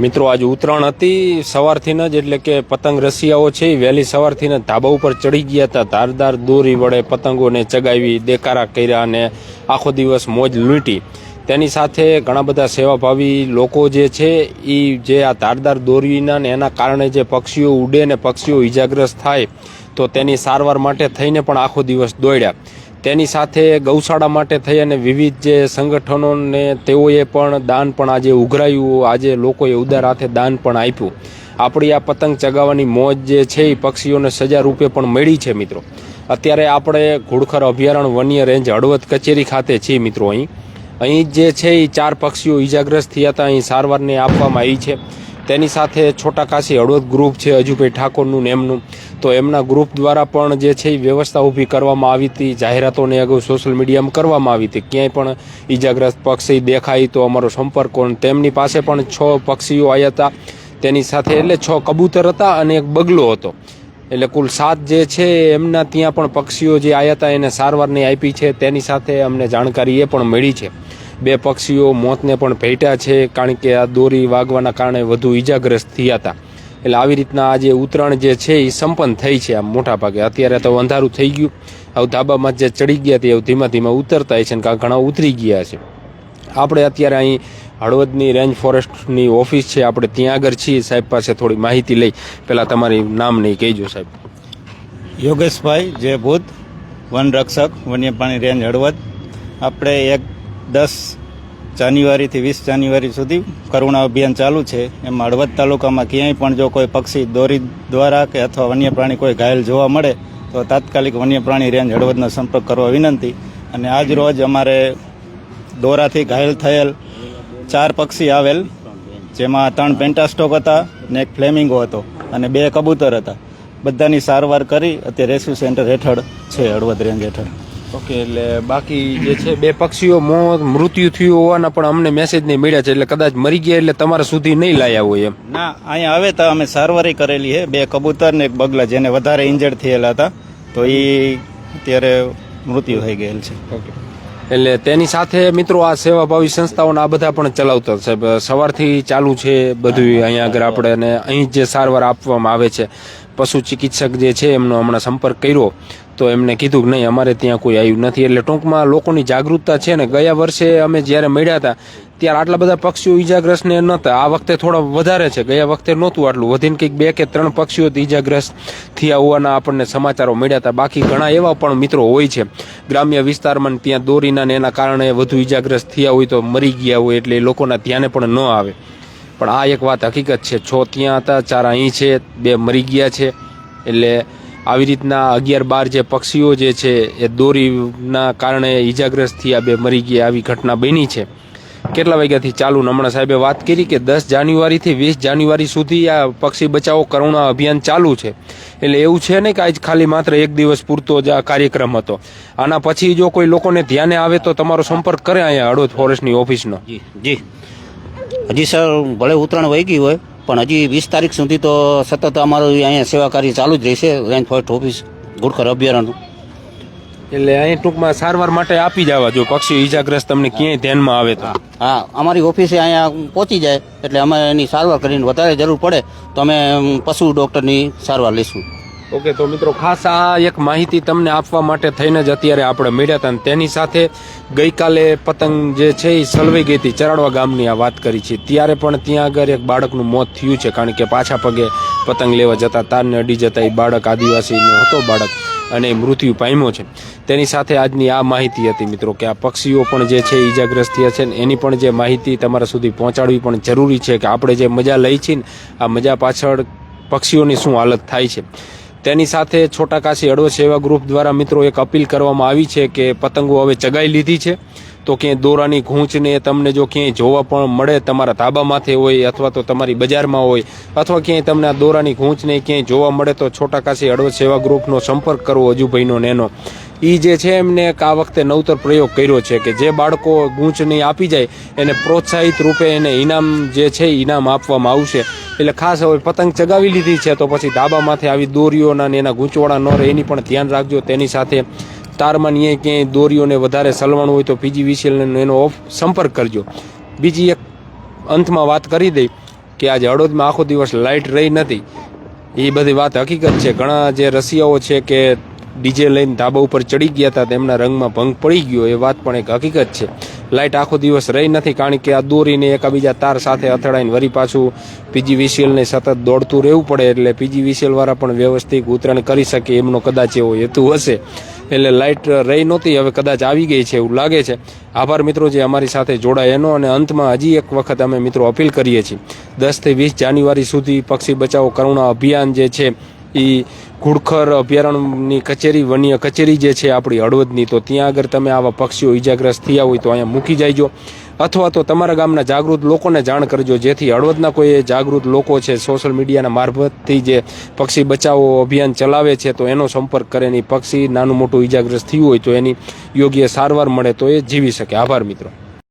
મિત્રો, આજે ઉત્તરાયણ હતી. સવારથી જ એટલે કે પતંગ રસિયાઓ છે, એ વહેલી સવારથી જ ધાબા ઉપર ચડી ગયા હતા. ધારદાર દોરી વડે પતંગોને ચગાવી દેકારા કર્યા અને આખો દિવસ મોજ લૂંટી. તેની સાથે ઘણા બધા સેવાભાવી લોકો જે છે, એ જે આ ધારદાર દોરીના ને એના કારણે જે પક્ષીઓ ઉડે ને પક્ષીઓ ઈજાગ્રસ્ત થાય, તો તેની સારવાર માટે થઈને પણ આખો દિવસ દોડ્યા. તેની સાથે ગૌશાળા માટે થઈ અને વિવિધ જે સંગઠનોને તેઓએ પણ દાન પણ આજે ઉઘરાયું. આજે લોકોએ ઉદાર હાથે દાન પણ આપ્યું. આપણી આ પતંગ ચગાવવાની મોજ જે છે એ પક્ષીઓને સજા રૂપે પણ મળી છે મિત્રો. અત્યારે આપણે ઘુડખર અભયારણ્ય વન્ય રેન્જ હળવદ કચેરી ખાતે છીએ મિત્રો અહીં. અહીં જે છે એ ચાર પક્ષીઓ ઈજાગ્રસ્ત થયા હતા. અહીં સારવારને આપવામાં આવી છે. તેની સાથે છોટા કાશી હળવદ ગ્રુપ છે, અજુભાઈ ઠાકોરનું ને એમનું. તો એમના ગ્રુપ દ્વારા પણ જે છે એ વ્યવસ્થા ઊભી કરવામાં આવી હતી, જાહેરાતોને અગાઉ સોશિયલ મીડિયામાં કરવામાં આવી હતી. ક્યાંય પણ ઈજાગ્રસ્ત પક્ષી દેખાય તો અમારો સંપર્ક કોણ? તેમની પાસે પણ છ પક્ષીઓ આવ્યા હતા. તેની સાથે એટલે છ કબૂતર હતા અને એક બગલો હતો. એટલે કુલ સાત જે છે એમના ત્યાં પણ પક્ષીઓ જે આવ્યા હતા એને સારવારની આપી છે. તેની સાથે અમને જાણકારી એ પણ મળી છે. બે પક્ષીઓ મોતને પણ ભેટ્યા છે, કારણ કે આ દોરી વાગવાના કારણે વધુ ઈજાગ્રસ્ત થયા હતા. એટલે આવી રીતના આજે ઉત્તરાયણ જે છે એ સંપન્ન થઈ છે આમ મોટા ભાગે અત્યારે તો અંધારું થઈ ગયું. હવે ધાબામાં જે ચડી ગયા તે ધીમા ધીમા ઉતરતા છે ને ઘણા ઉતરી ગયા છે. આપણે અત્યારે અહીં હળવદની રેન્જ ફોરેસ્ટની ઓફિસ છે. આપણે ત્યાં આગળ છીએ. સાહેબ પાસે થોડી માહિતી લઈ. પહેલાં તમારી નામ નહીં કહેજો સાહેબ. યોગેશભાઈ જય ભૂત વન રક્ષક વન્ય પ્રાણી રેન્જ હળવદ. આપણે એક દસ જાન્યુઆરીથી વીસ જાન્યુઆરી સુધી કરુણા અભિયાન ચાલુ છે. એમાં હળવદ તાલુકામાં ક્યાંય પણ જો કોઈ પક્ષી દોરી દ્વારા કે અથવા વન્ય પ્રાણી કોઈ ઘાયલ જોવા મળે, તો તાત્કાલિક વન્ય પ્રાણી રેન્જ હળવદનો સંપર્ક કરવા વિનંતી. અને આજ રોજ અમારે દોરાથી ઘાયલ થયેલ ચાર પક્ષી આવેલ, જેમાં ત્રણ પેન્ટાસ્ટોક હતા ને એક ફ્લેમિંગો હતો અને બે કબૂતર હતા. બધાની સારવાર કરી અત્યારે રેસ્ક્યુ સેન્ટર હેઠળ છે, હળવદ રેન્જ હેઠળ. ઓકે એટલે બાકી જે છે બે પક્ષીઓ મોત મૃત્યુ થયું હોવાના પણ અમને મેસેજ નહીં મળ્યા છે એટલે કદાચ મરી ગયા એટલે તમારા સુધી નહીં લાયા હોય એમ. ના અહીંયા હવે તો અમે સારવારી કરેલી છે. બે કબૂતર ને એક બગલા જેને વધારે ઇન્જર્ડ થયેલા હતા તો એ અત્યારે મૃત્યુ થઈ ગયેલ છે. ઓકે. એટલે તેની સાથે મિત્રો આ સેવાભાવી સંસ્થાઓના આ બધા પણ ચલાવતા સાહેબ સવારથી ચાલુ છે બધું અહીંયા આગળ આપણે અને અહીં જે સારવાર આપવામાં આવે છે, પશુ ચિકિત્સક જે છે એમનો હમણાં સંપર્ક કર્યો, તો એમને કીધું કે નહીં, અમારે ત્યાં કોઈ આવ્યું નથી. એટલે ટૂંકમાં લોકોની જાગૃતતા છે ને, ગયા વર્ષે અમે જ્યારે મળ્યા હતા ત્યારે આટલા બધા પક્ષીઓ ઈજાગ્રસ્ત ને નહોતા આ વખતે થોડા વધારે છે. ગયા વખતે નહોતું આટલું. વધીને કંઈક બે કે ત્રણ પક્ષીઓ ઈજાગ્રસ્ત થયા હોવાના આપણને સમાચારો મળ્યા હતા. બાકી ઘણા એવા પણ મિત્રો હોય છે. ગ્રામ્ય વિસ્તારમાં ત્યાં દોરીના ને એના કારણે વધુ ઈજાગ્રસ્ત થયા હોય તો મરી ગયા હોય એટલે એ લોકોના ધ્યાને પણ ન આવે. પણ આ એક વાત હકીકત છે. છ ત્યાં હતા, ચાર અહીં છે, બે મરી ગયા છે. એટલે આવી રીતના અગિયાર બાર જે પક્ષીઓ જે છે, એ દોરીના કારણે ઈજાગ્રસ્ત થયા, બે મરી ગયા. આવી ઘટના બની છે. કેટલા વાગ્યાથી ચાલુ? નમણા સાહેબે વાત કરી કે દસ જાન્યુઆરીથી વીસ જાન્યુઆરી સુધી આ પક્ષી બચાવો કરુણા અભિયાન ચાલુ છે. એટલે એવું છે ને કે આજ ખાલી માત્ર એક દિવસ પૂરતો જ આ કાર્યક્રમ હતો. આના પછી જો કોઈ લોકોને ધ્યાને આવે તો તમારો સંપર્ક કરે અહીંયા હળવદ ફોરેસ્ટની ઓફિસનો. જી હજી સર, ભલે ઉત્તરાયણ વહી ગઈ હોય, પણ હજી વીસ તારીખ સુધી તો સતત અમારું અહીંયા સેવા કાર્ય ચાલુ જ રહેશે રેન્જ ફોરેસ્ટ ઓફિસ ગુડખર અભયારણ્ય એટલે અહીં ટૂંકમાં સારવાર માટે આપી જવા જો પક્ષી ઈજાગ્રસ્ત, તમને ક્યાંય ધ્યાનમાં આવે તો. હા અમારી ઓફિસે અહીંયા પહોંચી જાય, એટલે અમે એની સારવાર કરીને વધારે જરૂર પડે, તો અમે, પશુ ડૉક્ટરની સારવાર લઈશું. ઓકે, તો મિત્રો ખાસ આ એક માહિતી તમને આપવા માટે થઈને જ અત્યારે આપણે મળ્યા હતા અને તેની સાથે ગઈકાલે પતંગ જે છે એ સલવાઈ ગઈ હતી ચરાડવા ગામની આ વાત કરી છે. ત્યારે પણ ત્યાં આગળ એક બાળકનું મોત થયું છે, કારણ કે પાછા પગે પતંગ લેવા જતા તારને અડી જતા એ બાળક આદિવાસીનો હતો બાળક અને મૃત્યુ પામ્યો છે. તેની સાથે આજની આ માહિતી હતી મિત્રો કે આ પક્ષીઓ પણ જે છે ઈજાગ્રસ્ત થયા છે એની પણ જે માહિતી તમારા સુધી પહોંચાડવી પણ જરૂરી છે કે આપણે જે મજા લઈ છીએ આ મજા પાછળ પક્ષીઓની શું હાલત થાય છે. તેની સાથે છોટા કાશી હળવદ સેવા ગ્રુપ દ્વારા મિત્રો એક અપીલ કરવામાં આવી છે કે પતંગો હવે ચગાઈ લીધી છે. તો ક્યાંય દોરાની ઘૂંચને તમને જો ક્યાંય જોવા પણ મળે, તમારા ધાબા માથે હોય અથવા તો તમારી બજારમાં હોય, અથવા ક્યાંય તમને આ દોરાની ઘૂંચને ક્યાંય જોવા મળે, તો છોટા કાશી હળવદ સેવા ગ્રુપનો સંપર્ક કરવો અજુભાઈનો ને એનો એ જે છે એમને આ વખતે નવતર પ્રયોગ કર્યો છે કે જે બાળકો ગૂંચ નહીં આપી જાય, એને પ્રોત્સાહિત રૂપે એને ઇનામ જે છે ઇનામ આપવામાં આવશે. એટલે ખાસ હવે પતંગ ચગાવી લીધી છે, તો પછી ધાબામાંથી આવી દોરીઓના ને એના ગૂંચવાળા ન રહે, એની પણ ધ્યાન રાખજો. તેની સાથે તારમાં નહીં ક્યાંય દોરીઓને વધારે સલવાણું હોય તો પીજી વિશેલ એનો ઓફ સંપર્ક કરજો. બીજી એક અંતમાં વાત કરી દઈ કે આજે હળવદમાં આખો દિવસ લાઇટ રહી નથી. એ બધી વાત હકીકત છે. ઘણા જે રસિયાઓ છે કે ડીજે લઈને ધાબા ઉપર ચડી ગયા હતા, તેમના રંગમાં ભંગ પડી ગયો. એ વાત પણ એક હકીકત છે. લાઇટ આખો દિવસ રહી નથી, કારણ કે આ દોરીને એકાબીજા તાર સાથે અથડાઈને વરી પાછું પીજીવીસીએલને સતત દોડતું રહેવું પડે, એટલે પીજીવીસીએલ વાળા પણ વ્યવસ્થિત ઉતરણ કરી શકે એમનો કદાચ એવો હેતુ હશે. એટલે લાઇટ રહી નહોતી, હવે કદાચ આવી ગઈ છે એવું લાગે છે. આભાર મિત્રો જે અમારી સાથે જોડાય એનો અને અંતમાં હજી એક વખત અમે મિત્રો અપીલ કરીએ છીએ. દસથી વીસ જાન્યુઆરી સુધી પક્ષી બચાવો કરુણા અભિયાન જે છે એ ઘુડખર અભયારણ્યની કચેરી, વન્ય કચેરી જે છે આપણી હળવદની, તો ત્યાં આગળ તમે આવા પક્ષીઓ ઈજાગ્રસ્ત થયા હોય તો અહીંયા મૂકી જાયજો. અથવા તો તમારા ગામના જાગૃત લોકોને જાણ કરજો, જેથી હળવદના કોઈ જાગૃત લોકો છે સોશિયલ મીડિયાના મારફતથી જે પક્ષી બચાવો અભિયાન ચલાવે છે, તો એનો સંપર્ક કરે નહીં પક્ષી નાનું મોટું ઈજાગ્રસ્ત થયું હોય તો એની યોગ્ય સારવાર મળે તો એ જીવી શકે. આભાર મિત્રો.